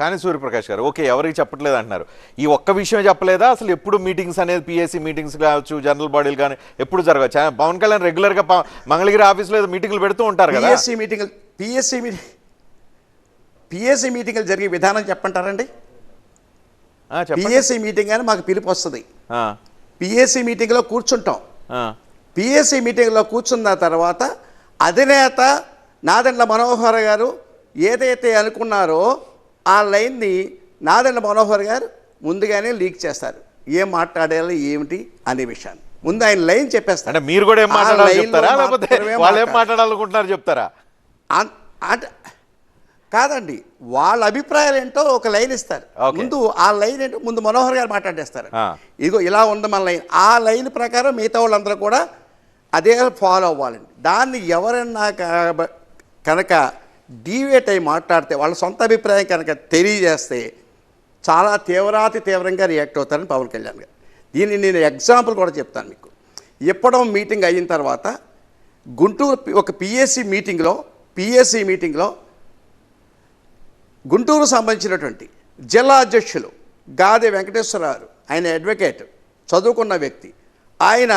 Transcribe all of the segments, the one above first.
కానీ సూర్యప్రకాష్ గారు ఓకే ఎవరికి చెప్పట్లేదు అంటున్నారు. ఈ ఒక్క విషయం చెప్పలేదా? అసలు ఎప్పుడు మీటింగ్స్ అనేది పిఎస్సి మీటింగ్స్ కావచ్చు జనరల్ బాడీలు కానీ ఎప్పుడు జరగచ్చు ఆయన పవన్ కళ్యాణ్ రెగ్యులర్గా మంగళగిరి ఆఫీస్లో మీటింగ్లు పెడుతూ ఉంటారు కదా. PSC meeting PSC meeting PSC మీటింగ్లు జరిగే విధానం చెప్పంటారండి? పిఎస్సి మీటింగ్ అని మాకు పిలుపు వస్తుంది. పిఎస్సి మీటింగ్లో కూర్చుంటాం. పిఎస్సి మీటింగ్లో కూర్చున్న తర్వాత అధినేత నాదెండ్ల మనోహర్ గారు ఏదైతే అనుకున్నారో ఆ లైన్ని నాదెండ్ల మనోహర్ గారు ముందుగానే లీక్ చేస్తారు. ఏం మాట్లాడాలి ఏమిటి అనే విషయాన్ని. ముందు ఆయన లైన్ చెప్పేస్తారు. అంటే మీరు కూడా ఏం మాట్లాడాలో చెప్తారా? లేకపోతే వాళ్ళు ఏం. మాట్లాడాలనుకుంటున్నారు చెప్తారా? అంటే కాదండి వాళ్ళ అభిప్రాయాలు ఏంటో ఒక లైన్ ఇస్తారు. ముందు ఆ లైన్ ఏంటో ముందు మనోహర్ గారు మాట్లాడేస్తారు. ఇదిగో ఇలా ఉంది మన లైన్. ఆ లైన్ ప్రకారం మిగతా వాళ్ళందరూ కూడా అదే ఫాలో అవ్వాలండి. దాన్ని ఎవరన్నా కనుక డీవేట్ అయి మాట్లాడితే వాళ్ళ సొంత అభిప్రాయం కనుక తెలియజేస్తే చాలా తీవ్రాతి తీవ్రంగా రియాక్ట్ అవుతారని పవన్ కళ్యాణ్ గారు. దీన్ని నేను ఎగ్జాంపుల్ కూడా చెప్తాను మీకు. ఎప్పుడో మీటింగ్ అయిన తర్వాత గుంటూరు ఒక పిఎస్సి మీటింగ్లో పిఎస్సి మీటింగ్లో గుంటూరు సంబంధించినటువంటి జిల్లా అధ్యక్షులు గాది వెంకటేశ్వరరావు ఆయన అడ్వకేట్ చదువుకున్న వ్యక్తి. ఆయన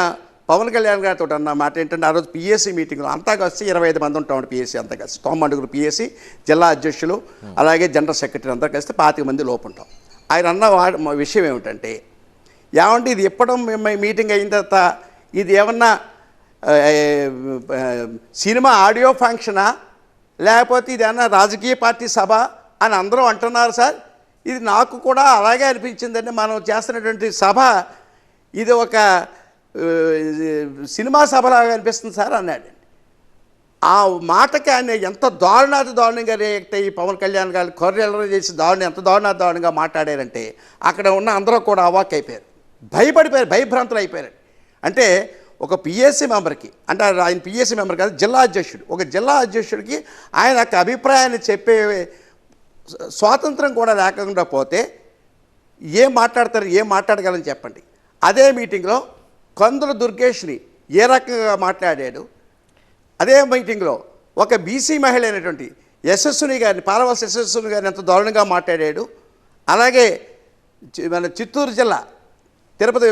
పవన్ కళ్యాణ్ గారితో అన్న మాట ఏంటంటే ఆ రోజు పిఎస్సి మీటింగ్లో అంతా కలిసి ఇరవై ఐదు మంది ఉంటాం పిఎస్సి అంతా కలిసి. తొమ్మిడుగురు పిఎస్సి జిల్లా అధ్యక్షులు అలాగే జనరల్ సెక్రటరీ అంతా కలిసి పాతిక మంది లోపు ఉంటాం. ఆయన అన్న విషయం ఏమిటంటే ఏమంటే ఇది ఎప్పడం మీటింగ్ అయిన తర్వాత ఇది ఏమన్నా సినిమా ఆడియో ఫంక్షనా? లేకపోతే ఇది ఏమన్నా రాజకీయ పార్టీ సభ అని అందరూ అంటున్నారు సార్. ఇది నాకు కూడా అలాగే అనిపించిందండి. మనం చేస్తున్నటువంటి సభ ఇది ఒక సినిమా సభలాగా అనిపిస్తుంది సార్ అన్నాడు. ఆ మాటకి ఆయన ఎంత దారుణాతి దారుణంగా రియాక్ట్ అయ్యి పవన్ కళ్యాణ్ గారు కొర్రెలర చేసి దారుణం ఎంత దారుణాతి దారుణంగా మాట్లాడారంటే అక్కడ ఉన్న అందరూ కూడా అవాక్ అయిపోయారు. భయపడిపోయారు భయభ్రాంతులు అయిపోయారు. అంటే ఒక పిఎస్సి మెంబర్కి అంటే ఆయన పిఎస్సి మెంబర్ కాదు జిల్లా అధ్యక్షుడు ఒక జిల్లా అధ్యక్షుడికి ఆయన యొక్క అభిప్రాయాన్ని చెప్పే స్వాతంత్రం కూడా లేకుండా పోతే ఏం మాట్లాడతారు ఏం మాట్లాడగలని చెప్పండి. అదే మీటింగ్లో కందుల దుర్గేశ్ని ఏ రకంగా మాట్లాడాడు? అదే మీటింగ్లో ఒక బీసీ మహిళ అయినటువంటి యశస్సుని గారిని పాలవలస యశస్సుని గారిని ఎంత దారుణంగా మాట్లాడాడు? అలాగే చి- మన చిత్తూరు జిల్లా తిరుపతి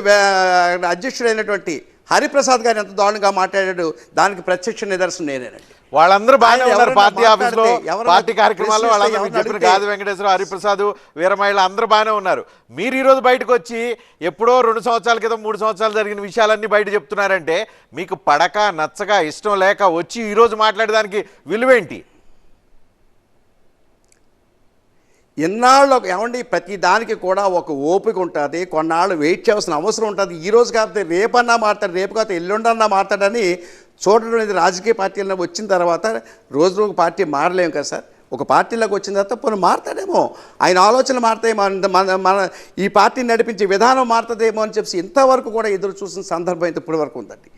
అధ్యక్షుడైనటువంటి హరిప్రసాద్ గారిని ఎంత దారుణంగా మాట్లాడాడు దానికి ప్రత్యక్ష నిదర్శనం నేనేనండి. వాళ్ళందరూ బాగానే ఉన్నారు పార్టీ ఆఫీస్లో. పార్టీ కార్యక్రమాల్లో వాళ్ళందరూ చెప్పిన గాది వెంకటేశ్వర హరిప్రసాద్ వీరమహిళ అందరూ బాగానే ఉన్నారు. మీరు ఈ రోజు బయటకు వచ్చి ఎప్పుడో రెండు సంవత్సరాల క్రితం మూడు సంవత్సరాలు జరిగిన విషయాలన్నీ బయట చెప్తున్నారంటే మీకు పడక నచ్చక ఇష్టం లేక వచ్చి ఈ రోజు మాట్లాడడానికి విలువేంటి? ఇన్నాళ్ళు ఒక- ఏమండి ప్రతి దానికి కూడా ఒక ఓపిక ఉంటుంది కొన్నాళ్ళు వెయిట్ చేయాల్సిన అవసరం ఉంటుంది. ఈ రోజు కాకపోతే రేపన్నా మారుతాడు రేపు కాకపోతే ఎల్లుండన్నా మారుతాడని చూడడం అనేది రాజకీయ పార్టీలను వచ్చిన తర్వాత రోజు రోజు పార్టీ మారలేము కదా సార్. ఒక పార్టీలోకి వచ్చిన తర్వాత పోనీ మారుతాడేమో. ఆయన ఆలోచనలు మారుతాయి మన మన మన ఈ పార్టీని నడిపించే విధానం మారుతుందేమో అని చెప్పి ఇంతవరకు కూడా ఎదురు చూసిన సందర్భం అయితే ఇప్పటివరకు ఉందండి.